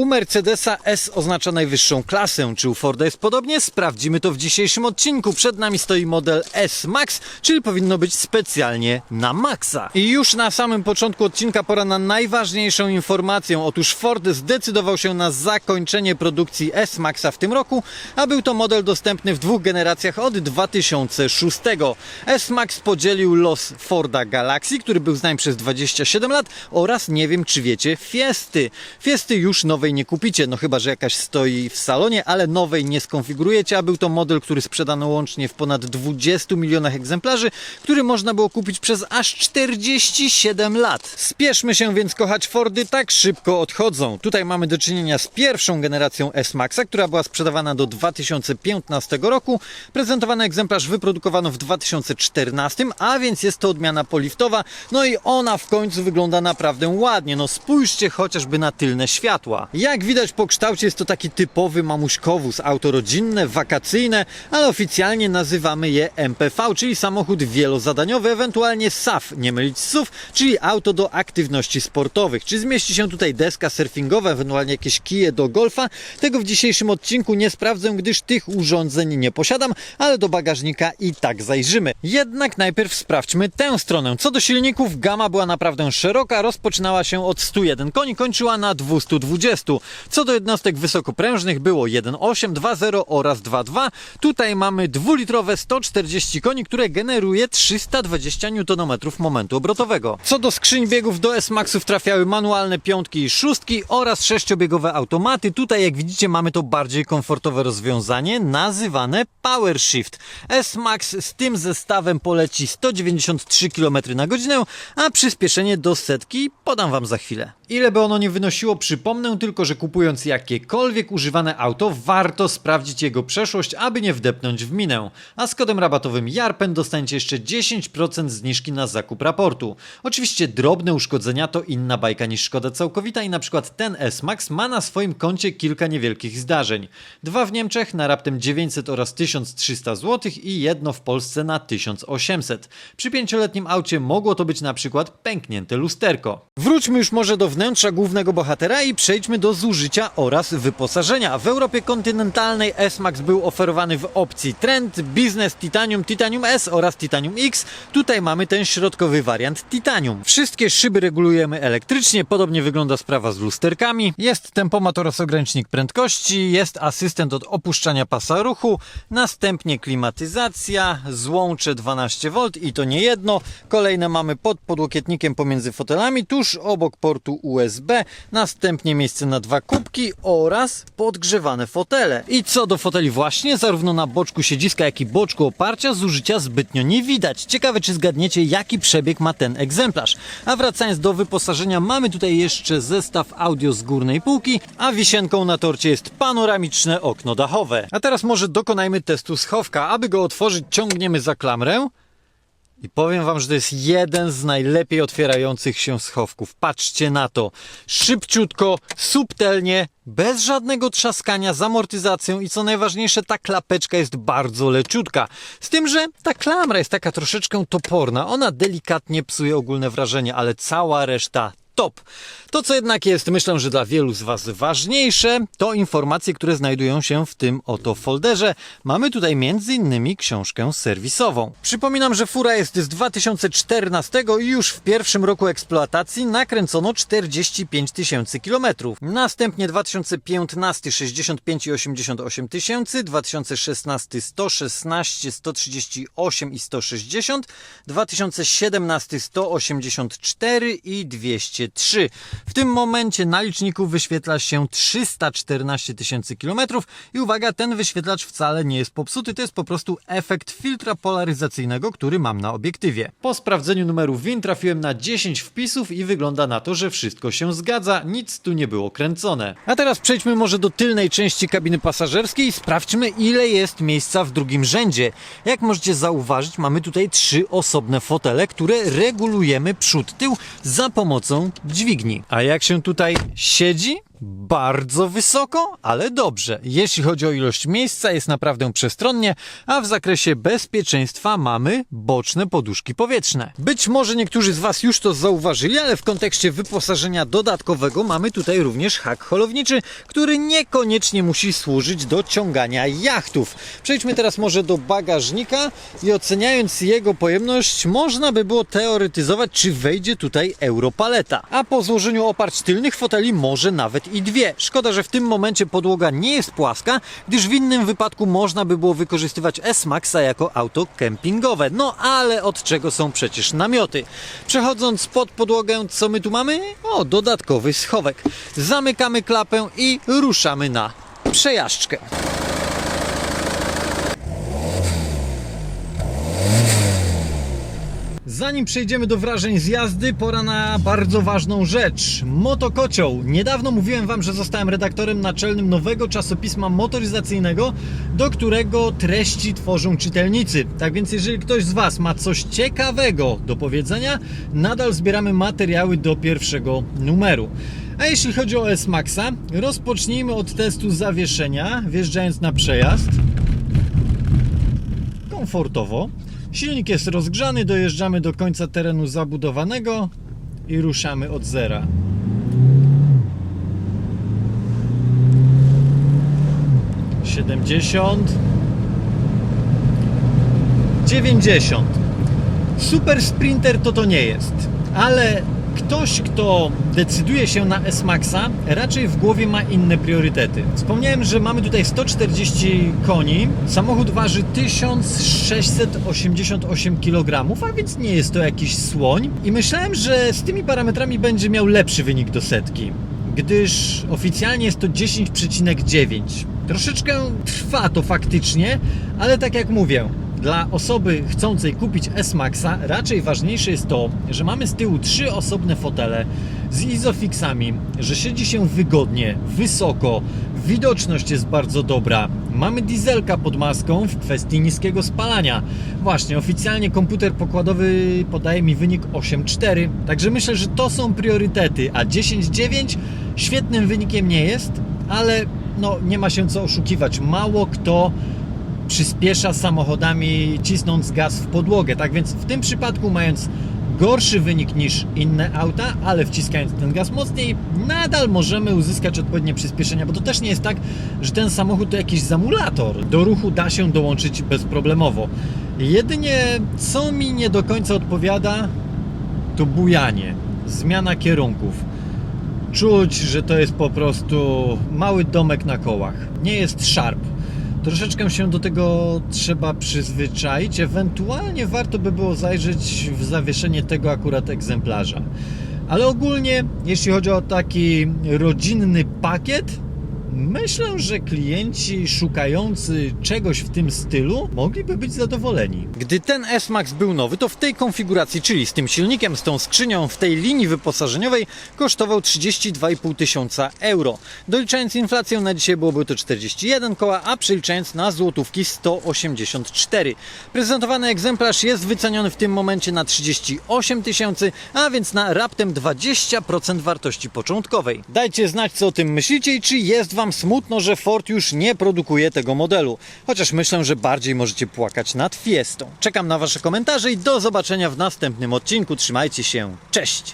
U Mercedesa S oznacza najwyższą klasę. Czy u Forda jest podobnie? Sprawdzimy to w dzisiejszym odcinku. Przed nami stoi model S Max, czyli powinno być specjalnie na Maxa. I już na samym początku odcinka pora na najważniejszą informację. Otóż Ford zdecydował się na zakończenie produkcji S Maxa w tym roku, a był to model dostępny w dwóch generacjach od 2006. S Max podzielił los Forda Galaxy, który był z nami przez 27 lat oraz nie wiem czy wiecie Fiesty. Fiesty już nowej nie kupicie, no chyba, że jakaś stoi w salonie, ale nowej nie skonfigurujecie, a był to model, który sprzedano łącznie w ponad 20 milionach egzemplarzy, który można było kupić przez aż 47 lat. Spieszmy się więc kochać Fordy, tak szybko odchodzą. Tutaj mamy do czynienia z pierwszą generacją S-Maxa, która była sprzedawana do 2015 roku. Prezentowany egzemplarz wyprodukowano w 2014, a więc jest to odmiana poliftowa, no i ona w końcu wygląda naprawdę ładnie. No spójrzcie chociażby na tylne światła. Jak widać po kształcie jest to taki typowy mamuśkowóz, auto rodzinne, wakacyjne, ale oficjalnie nazywamy je MPV, czyli samochód wielozadaniowy, ewentualnie SAF, nie mylić z SUV, czyli auto do aktywności sportowych. Czy zmieści się tutaj deska surfingowa, ewentualnie jakieś kije do golfa? Tego w dzisiejszym odcinku nie sprawdzę, gdyż tych urządzeń nie posiadam, ale do bagażnika i tak zajrzymy. Jednak najpierw sprawdźmy tę stronę. Co do silników, gama była naprawdę szeroka, rozpoczynała się od 101 koni, kończyła na 220. Co do jednostek wysokoprężnych było 1.8, 2.0 oraz 2.2. Tutaj mamy dwulitrowe 140 koni, które generuje 320 Nm momentu obrotowego. Co do skrzyń biegów do S-Maxów trafiały manualne piątki i szóstki oraz sześciobiegowe automaty. Tutaj jak widzicie mamy to bardziej komfortowe rozwiązanie nazywane Power Shift. S-Max z tym zestawem poleci 193 km na godzinę, a przyspieszenie do setki podam Wam za chwilę. Ile by ono nie wynosiło, przypomnę tylko, że kupując jakiekolwiek używane auto, warto sprawdzić jego przeszłość, aby nie wdepnąć w minę. A z kodem rabatowym JARPEN dostaniecie jeszcze 10% zniżki na zakup raportu. Oczywiście drobne uszkodzenia to inna bajka niż szkoda całkowita i na przykład ten S-Max ma na swoim koncie kilka niewielkich zdarzeń. Dwa w Niemczech na raptem 900 oraz 1300 zł i jedno w Polsce na 1800. Przy pięcioletnim aucie mogło to być na przykład pęknięte lusterko. Wróćmy już może do wnętrza głównego bohatera i przejdźmy do zużycia oraz wyposażenia. W Europie kontynentalnej S-Max był oferowany w opcji Trend, Business Titanium, Titanium S oraz Titanium X. Tutaj mamy ten środkowy wariant Titanium. Wszystkie szyby regulujemy elektrycznie, podobnie wygląda sprawa z lusterkami. Jest tempomat oraz ogranicznik prędkości, jest asystent od opuszczania pasa ruchu, następnie klimatyzacja, złącze 12V i to nie jedno. Kolejne mamy pod podłokietnikiem pomiędzy fotelami, tuż obok portu USB, następnie miejsce na dwa kubki oraz podgrzewane fotele. I co do foteli właśnie, zarówno na boczku siedziska, jak i boczku oparcia zużycia zbytnio nie widać. Ciekawe, czy zgadniecie, jaki przebieg ma ten egzemplarz. A wracając do wyposażenia, mamy tutaj jeszcze zestaw audio z górnej półki, a wisienką na torcie jest panoramiczne okno dachowe. A teraz może dokonajmy testu schowka. Aby go otworzyć, ciągniemy za klamrę. I powiem wam, że to jest jeden z najlepiej otwierających się schowków. Patrzcie na to. Szybciutko, subtelnie, bez żadnego trzaskania, z amortyzacją i co najważniejsze, ta klapeczka jest bardzo leciutka. Z tym, że ta klamra jest taka troszeczkę toporna. Ona delikatnie psuje ogólne wrażenie, ale cała reszta top. To, co jednak jest, myślę, że dla wielu z Was ważniejsze, to informacje, które znajdują się w tym oto folderze. Mamy tutaj m.in. książkę serwisową. Przypominam, że fura jest z 2014 i już w pierwszym roku eksploatacji nakręcono 45 tysięcy kilometrów. Następnie 2015 65,88 tysięcy, 2016 116, 138 i 160, 2017 184 i 203. W tym momencie na liczniku wyświetla się 314 tysięcy kilometrów i uwaga, ten wyświetlacz wcale nie jest popsuty, to jest po prostu efekt filtra polaryzacyjnego, który mam na obiektywie. Po sprawdzeniu numeru WIN trafiłem na 10 wpisów i wygląda na to, że wszystko się zgadza, nic tu nie było kręcone. A teraz przejdźmy może do tylnej części kabiny pasażerskiej i sprawdźmy ile jest miejsca w drugim rzędzie. Jak możecie zauważyć, mamy tutaj trzy osobne fotele, które regulujemy przód, tył za pomocą dźwigni. A jak się tutaj siedzi? Bardzo wysoko, ale dobrze. Jeśli chodzi o ilość miejsca, jest naprawdę przestronnie, a w zakresie bezpieczeństwa mamy boczne poduszki powietrzne. Być może niektórzy z Was już to zauważyli, ale w kontekście wyposażenia dodatkowego mamy tutaj również hak holowniczy, który niekoniecznie musi służyć do ciągania jachtów. Przejdźmy teraz może do bagażnika i oceniając jego pojemność, można by było teoretyzować, czy wejdzie tutaj europaleta. A po złożeniu oparć tylnych foteli może nawet i dwie. Szkoda, że w tym momencie podłoga nie jest płaska, gdyż w innym wypadku można by było wykorzystywać S-Maxa jako auto kempingowe. No ale od czego są przecież namioty? Przechodząc pod podłogę, co my tu mamy? O, dodatkowy schowek. Zamykamy klapę i ruszamy na przejażdżkę. Zanim przejdziemy do wrażeń z jazdy, pora na bardzo ważną rzecz. Motokocioł. Niedawno mówiłem Wam, że zostałem redaktorem naczelnym nowego czasopisma motoryzacyjnego, do którego treści tworzą czytelnicy. Tak więc jeżeli ktoś z Was ma coś ciekawego do powiedzenia, nadal zbieramy materiały do pierwszego numeru. A jeśli chodzi o S-Maxa, rozpocznijmy od testu zawieszenia, wjeżdżając na przejazd komfortowo. Silnik jest rozgrzany, dojeżdżamy do końca terenu zabudowanego i ruszamy od zera. Siedemdziesiąt. Dziewięćdziesiąt. Super Sprinter to to nie jest, ale ktoś, kto decyduje się na S-Maxa, raczej w głowie ma inne priorytety. Wspomniałem, że mamy tutaj 140 koni, samochód waży 1688 kg, a więc nie jest to jakiś słoń. I myślałem, że z tymi parametrami będzie miał lepszy wynik do setki, gdyż oficjalnie jest to 10,9. Troszeczkę trwa to faktycznie, ale tak jak mówię, dla osoby chcącej kupić S-Maxa raczej ważniejsze jest to, że mamy z tyłu trzy osobne fotele z izofixami, że siedzi się wygodnie, wysoko, widoczność jest bardzo dobra. Mamy dieselka pod maską w kwestii niskiego spalania. Właśnie, oficjalnie komputer pokładowy podaje mi wynik 8,4, także myślę, że to są priorytety, a 10,9 świetnym wynikiem nie jest, ale no, nie ma się co oszukiwać. Mało kto przyspiesza samochodami cisnąc gaz w podłogę. Tak więc w tym przypadku mając gorszy wynik niż inne auta, ale wciskając ten gaz mocniej, nadal możemy uzyskać odpowiednie przyspieszenia, bo to też nie jest tak, że ten samochód to jakiś zamulator. Do ruchu da się dołączyć bezproblemowo. Jedynie co mi nie do końca odpowiada, to bujanie, zmiana kierunków. Czuć, że to jest po prostu mały domek na kołach. Nie jest szarp. Troszeczkę się do tego trzeba przyzwyczaić. Ewentualnie warto by było zajrzeć w zawieszenie tego akurat egzemplarza. Ale ogólnie, jeśli chodzi o taki rodzinny pakiet, myślę, że klienci szukający czegoś w tym stylu mogliby być zadowoleni. Gdy ten S-Max był nowy, to w tej konfiguracji, czyli z tym silnikiem, z tą skrzynią, w tej linii wyposażeniowej kosztował 32,5 tysiąca euro. Doliczając inflację na dzisiaj byłoby to 41 koła, a przeliczając na złotówki 184. Prezentowany egzemplarz jest wyceniony w tym momencie na 38 tysięcy, a więc na raptem 20% wartości początkowej. Dajcie znać, co o tym myślicie i czy jest Wam smutno, że Ford już nie produkuje tego modelu. Chociaż myślę, że bardziej możecie płakać nad Fiestą. Czekam na Wasze komentarze i do zobaczenia w następnym odcinku. Trzymajcie się. Cześć!